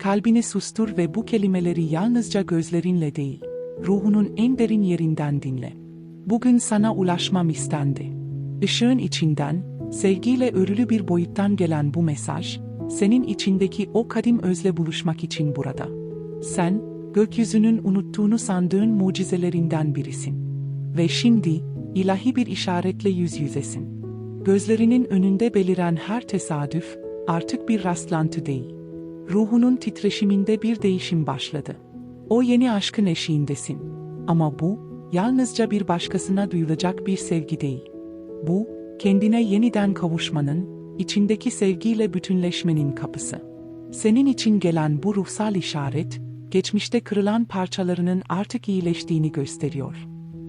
Kalbini sustur ve bu kelimeleri yalnızca gözlerinle değil, ruhunun en derin yerinden dinle. Bugün sana ulaşmam istendi. Işığın içinden, sevgiyle örülü bir boyuttan gelen bu mesaj, senin içindeki o kadim özle buluşmak için burada. Sen, gökyüzünün unuttuğunu sandığın mucizelerinden birisin. Ve şimdi, ilahi bir işaretle yüz yüzesin. Gözlerinin önünde beliren her tesadüf, artık bir rastlantı değil. Ruhunun titreşiminde bir değişim başladı. O yeni aşkın eşiğindesin. Ama bu, yalnızca bir başkasına duyulacak bir sevgi değil. Bu, kendine yeniden kavuşmanın, içindeki sevgiyle bütünleşmenin kapısı. Senin için gelen bu ruhsal işaret, geçmişte kırılan parçalarının artık iyileştiğini gösteriyor.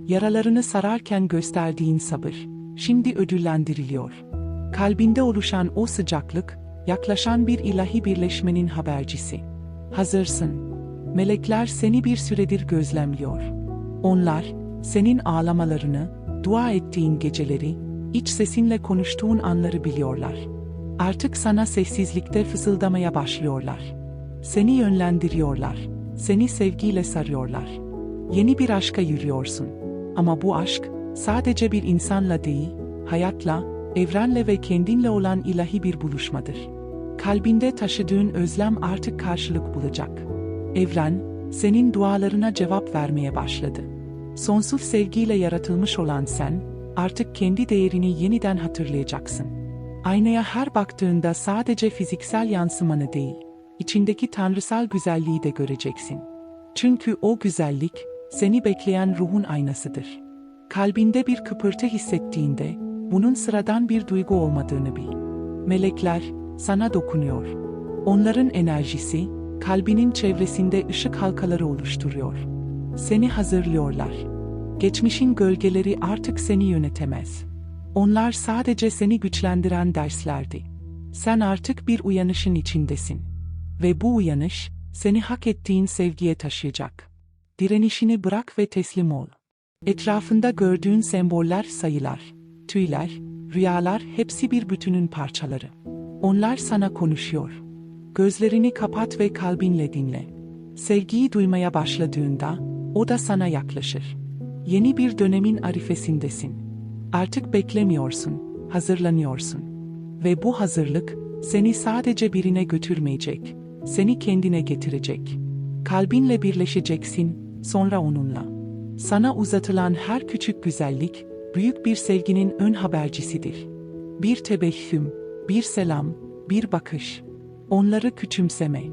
Yaralarını sararken gösterdiğin sabır, şimdi ödüllendiriliyor. Kalbinde oluşan o sıcaklık, yaklaşan bir ilahi birleşmenin habercisi. Hazırsın. Melekler seni bir süredir gözlemliyor. Onlar, senin ağlamalarını, dua ettiğin geceleri, iç sesinle konuştuğun anları biliyorlar. Artık sana sessizlikte fısıldamaya başlıyorlar. Seni yönlendiriyorlar. Seni sevgiyle sarıyorlar. Yeni bir aşka yürüyorsun. Ama bu aşk sadece bir insanla değil, hayatla, evrenle ve kendinle olan ilahi bir buluşmadır. Kalbinde taşıdığın özlem artık karşılık bulacak. Evren, senin dualarına cevap vermeye başladı. Sonsuz sevgiyle yaratılmış olan sen, artık kendi değerini yeniden hatırlayacaksın. Aynaya her baktığında sadece fiziksel yansımanı değil, içindeki tanrısal güzelliği de göreceksin. Çünkü o güzellik, seni bekleyen ruhun aynasıdır. Kalbinde bir kıpırtı hissettiğinde, bunun sıradan bir duygu olmadığını bil. Melekler, sana dokunuyor. Onların enerjisi, kalbinin çevresinde ışık halkaları oluşturuyor. Seni hazırlıyorlar. Geçmişin gölgeleri artık seni yönetemez. Onlar sadece seni güçlendiren derslerdi. Sen artık bir uyanışın içindesin. Ve bu uyanış, seni hak ettiğin sevgiye taşıyacak. Direnişini bırak ve teslim ol. Etrafında gördüğün semboller sayılar, tüyler, rüyalar hepsi bir bütünün parçaları. Onlar sana konuşuyor. Gözlerini kapat ve kalbinle dinle. Sevgiyi duymaya başladığında, o da sana yaklaşır. Yeni bir dönemin arifesindesin. Artık beklemiyorsun, hazırlanıyorsun. Ve bu hazırlık, seni sadece birine götürmeyecek, seni kendine getirecek. Kalbinle birleşeceksin, sonra onunla. Sana uzatılan her küçük güzellik, büyük bir sevginin ön habercisidir. Bir tebessüm, bir selam, bir bakış. Onları küçümseme.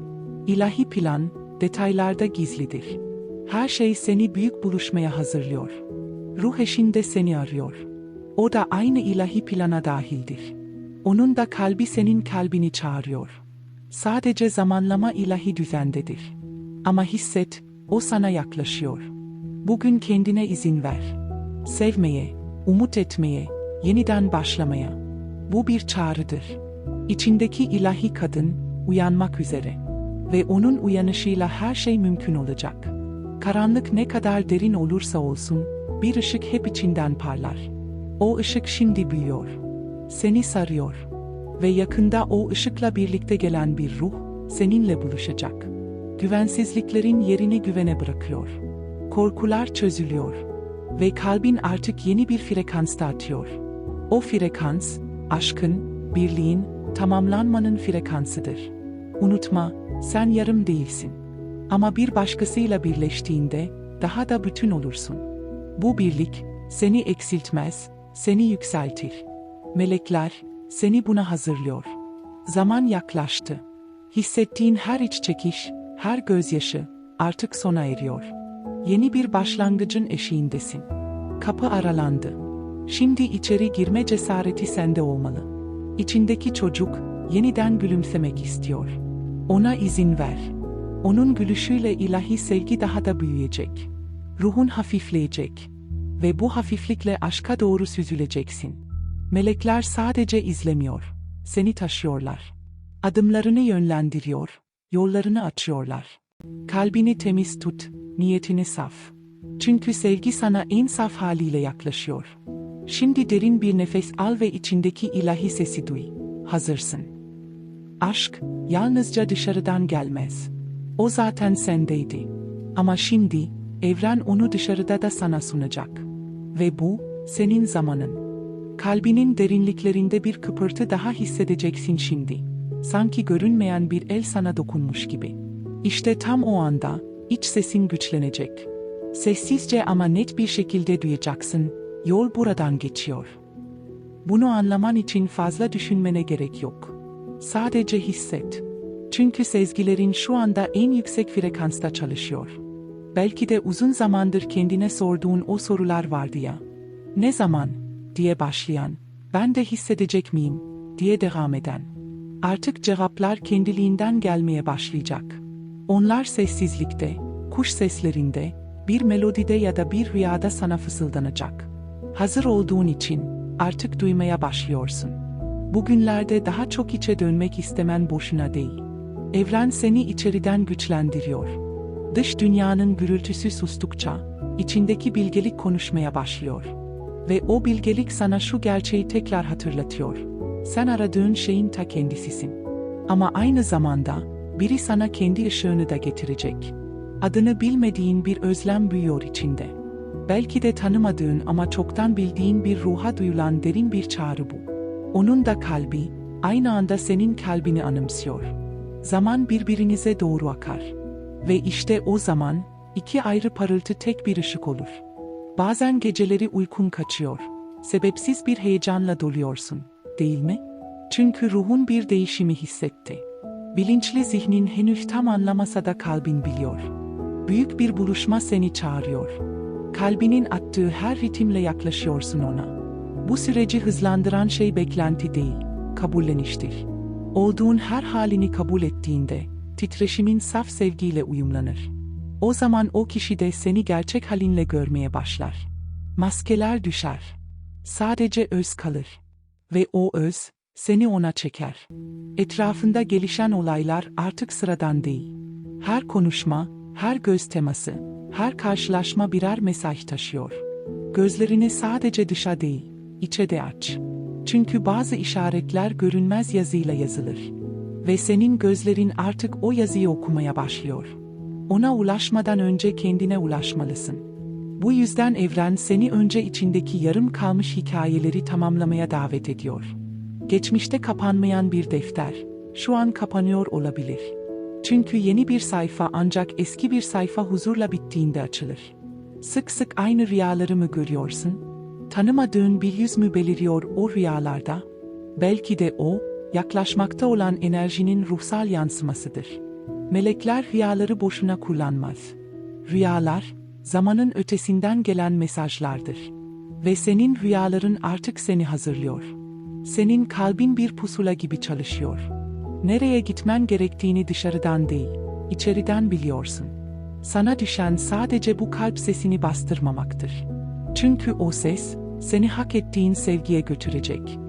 İlahi plan, detaylarda gizlidir. Her şey seni büyük buluşmaya hazırlıyor. Ruh eşin de seni arıyor. O da aynı ilahi plana dahildir. Onun da kalbi senin kalbini çağırıyor. Sadece zamanlama ilahi düzendedir. Ama hisset, o sana yaklaşıyor. Bugün kendine izin ver. Sevmeye, umut etmeye, yeniden başlamaya. Bu bir çağrıdır. İçindeki ilahi kadın, uyanmak üzere. Ve onun uyanışıyla her şey mümkün olacak. Karanlık ne kadar derin olursa olsun, bir ışık hep içinden parlar. O ışık şimdi büyüyor. Seni sarıyor. Ve yakında o ışıkla birlikte gelen bir ruh, seninle buluşacak. Güvensizliklerin yerini güvene bırakıyor. Korkular çözülüyor. Ve kalbin artık yeni bir frekansta atıyor. O frekans, aşkın, birliğin, tamamlanmanın frekansıdır. Unutma, sen yarım değilsin. Ama bir başkasıyla birleştiğinde, daha da bütün olursun. Bu birlik, seni eksiltmez, seni yükseltir. Melekler, seni buna hazırlıyor. Zaman yaklaştı. Hissettiğin her iç çekiş, her gözyaşı, artık sona eriyor. Yeni bir başlangıcın eşiğindesin. Kapı aralandı. Şimdi içeri girme cesareti sende olmalı. İçindeki çocuk, yeniden gülümsemek istiyor. Ona izin ver. Onun gülüşüyle ilahi sevgi daha da büyüyecek. Ruhun hafifleyecek. Ve bu hafiflikle aşka doğru süzüleceksin. Melekler sadece izlemiyor. Seni taşıyorlar. Adımlarını yönlendiriyor. Yollarını açıyorlar. Kalbini temiz tut, niyetini saf. Çünkü sevgi sana en saf haliyle yaklaşıyor. Şimdi derin bir nefes al ve içindeki ilahi sesi duy. Hazırsın. Aşk, yalnızca dışarıdan gelmez. O zaten sendeydi. Ama şimdi, evren onu dışarıda da sana sunacak. Ve bu, senin zamanın. Kalbinin derinliklerinde bir kıpırtı daha hissedeceksin şimdi. Sanki görünmeyen bir el sana dokunmuş gibi. İşte tam o anda, iç sesin güçlenecek. Sessizce ama net bir şekilde duyacaksın, yol buradan geçiyor. Bunu anlaman için fazla düşünmene gerek yok. Sadece hisset. Çünkü sezgilerin şu anda en yüksek frekansta çalışıyor. Belki de uzun zamandır kendine sorduğun o sorular vardı ya. Ne zaman? diye başlayan, ben de hissedecek miyim? diye devam eden. Artık cevaplar kendiliğinden gelmeye başlayacak. Onlar sessizlikte, kuş seslerinde, bir melodide ya da bir rüyada sana fısıldanacak. Hazır olduğun için artık duymaya başlıyorsun. Bugünlerde daha çok içe dönmek istemen boşuna değil. Evren seni içeriden güçlendiriyor. Dış dünyanın gürültüsü sustukça, içindeki bilgelik konuşmaya başlıyor. Ve o bilgelik sana şu gerçeği tekrar hatırlatıyor. Sen aradığın şeyin ta kendisisin. Ama aynı zamanda, biri sana kendi ışığını da getirecek. Adını bilmediğin bir özlem büyüyor içinde. Belki de tanımadığın ama çoktan bildiğin bir ruha duyulan derin bir çağrı bu. Onun da kalbi, aynı anda senin kalbini anımsıyor. Zaman birbirinize doğru akar. Ve işte o zaman, iki ayrı parıltı tek bir ışık olur. Bazen geceleri uykun kaçıyor. Sebepsiz bir heyecanla doluyorsun, değil mi? Çünkü ruhun bir değişimi hissetti. Bilinçli zihnin henüz tam anlamasa da kalbin biliyor. Büyük bir buluşma seni çağırıyor. Kalbinin attığı her ritimle yaklaşıyorsun ona. Bu süreci hızlandıran şey beklenti değil, kabulleniştir. Olduğun her halini kabul ettiğinde, titreşimin saf sevgiyle uyumlanır. O zaman o kişi de seni gerçek halinle görmeye başlar. Maskeler düşer. Sadece öz kalır. Ve o öz, seni ona çeker. Etrafında gelişen olaylar artık sıradan değil. Her konuşma, her göz teması, her karşılaşma birer mesaj taşıyor. Gözlerini sadece dışa değil, içe de aç. Çünkü bazı işaretler görünmez yazıyla yazılır. Ve senin gözlerin artık o yazıyı okumaya başlıyor. Ona ulaşmadan önce kendine ulaşmalısın. Bu yüzden evren seni önce içindeki yarım kalmış hikayeleri tamamlamaya davet ediyor. Geçmişte kapanmayan bir defter, şu an kapanıyor olabilir. Çünkü yeni bir sayfa ancak eski bir sayfa huzurla bittiğinde açılır. Sık sık aynı rüyaları mı görüyorsun? Tanımadığın bir yüz mü beliriyor o rüyalarda? Belki de o, yaklaşmakta olan enerjinin ruhsal yansımasıdır. Melekler rüyaları boşuna kullanmaz. Rüyalar, zamanın ötesinden gelen mesajlardır. Ve senin rüyaların artık seni hazırlıyor. Senin kalbin bir pusula gibi çalışıyor. Nereye gitmen gerektiğini dışarıdan değil, içeriden biliyorsun. Sana düşen sadece bu kalp sesini bastırmamaktır. Çünkü o ses, seni hak ettiğin sevgiye götürecek.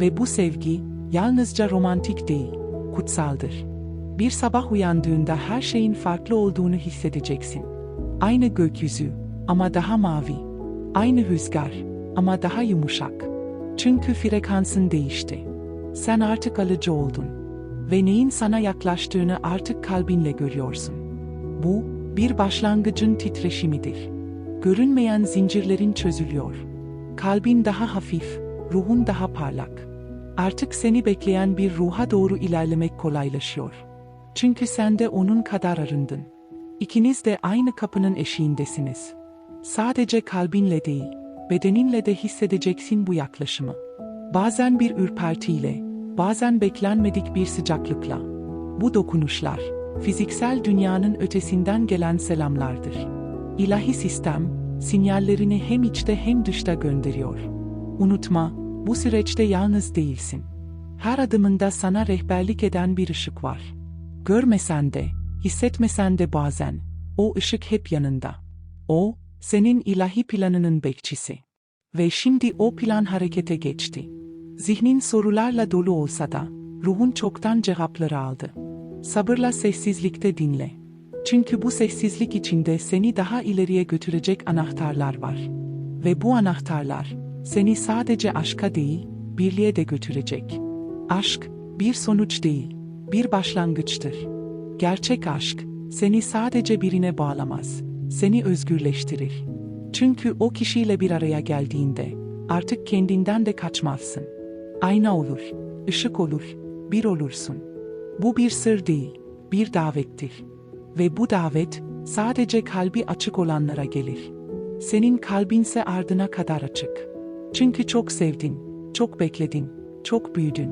Ve bu sevgi, yalnızca romantik değil, kutsaldır. Bir sabah uyandığında her şeyin farklı olduğunu hissedeceksin. Aynı gökyüzü ama daha mavi. Aynı rüzgar ama daha yumuşak. Çünkü frekansın değişti. Sen artık alıcı oldun. Ve neyin sana yaklaştığını artık kalbinle görüyorsun. Bu, bir başlangıcın titreşimidir. Görünmeyen zincirlerin çözülüyor. Kalbin daha hafif, ruhun daha parlak. Artık seni bekleyen bir ruha doğru ilerlemek kolaylaşıyor. Çünkü sen de onun kadar arındın. İkiniz de aynı kapının eşiğindesiniz. Sadece kalbinle değil, bedeninle de hissedeceksin bu yaklaşımı. Bazen bir ürpertiyle, bazen beklenmedik bir sıcaklıkla. Bu dokunuşlar, fiziksel dünyanın ötesinden gelen selamlardır. İlahi sistem, sinyallerini hem içte hem dışta gönderiyor. Unutma, bu süreçte yalnız değilsin. Her adımında sana rehberlik eden bir ışık var. Görmesen de, hissetmesen de bazen, o ışık hep yanında. O, senin ilahi planının bekçisi. Ve şimdi o plan harekete geçti. Zihnin sorularla dolu olsa da, ruhun çoktan cevapları aldı. Sabırla sessizlikte dinle. Çünkü bu sessizlik içinde seni daha ileriye götürecek anahtarlar var. Ve bu anahtarlar, seni sadece aşka değil, birliğe de götürecek. Aşk, bir sonuç değil, bir başlangıçtır. Gerçek aşk, seni sadece birine bağlamaz, seni özgürleştirir. Çünkü o kişiyle bir araya geldiğinde, artık kendinden de kaçmazsın. Ayna olur, ışık olur, bir olursun. Bu bir sır değil, bir davettir. Ve bu davet, sadece kalbi açık olanlara gelir. Senin kalbinse ardına kadar açık. Çünkü çok sevdin, çok bekledin, çok büyüdün.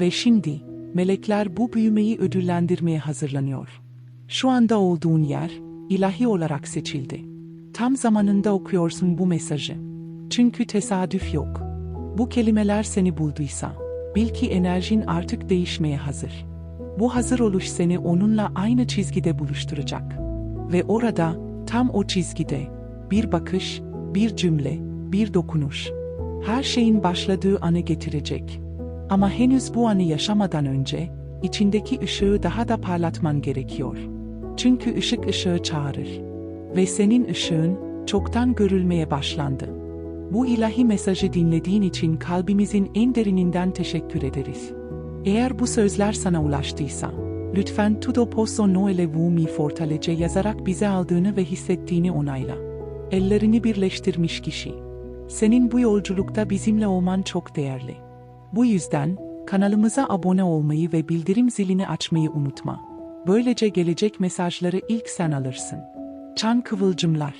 Ve şimdi, melekler bu büyümeyi ödüllendirmeye hazırlanıyor. Şu anda olduğun yer, ilahi olarak seçildi. Tam zamanında okuyorsun bu mesajı. Çünkü tesadüf yok. Bu kelimeler seni bulduysa, bil ki enerjin artık değişmeye hazır. Bu hazır oluş seni onunla aynı çizgide buluşturacak. Ve orada, tam o çizgide, bir bakış, bir cümle, bir dokunuş. Her şeyin başladığı anı getirecek. Ama henüz bu anı yaşamadan önce, içindeki ışığı daha da parlatman gerekiyor. Çünkü ışık ışığı çağırır. Ve senin ışığın, çoktan görülmeye başlandı. Bu ilahi mesajı dinlediğin için kalbimizin en derininden teşekkür ederiz. Eğer bu sözler sana ulaştıysa, lütfen Tudo Posso Noele Vu Mi Fortalece yazarak bize aldığını ve hissettiğini onayla. Ellerini birleştirmiş kişi. Senin bu yolculukta bizimle olman çok değerli. Bu yüzden, kanalımıza abone olmayı ve bildirim zilini açmayı unutma. Böylece gelecek mesajları ilk sen alırsın. Çan kıvılcımlar.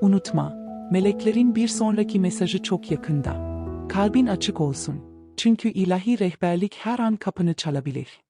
Unutma, meleklerin bir sonraki mesajı çok yakında. Kalbin açık olsun. Çünkü ilahi rehberlik her an kapını çalabilir.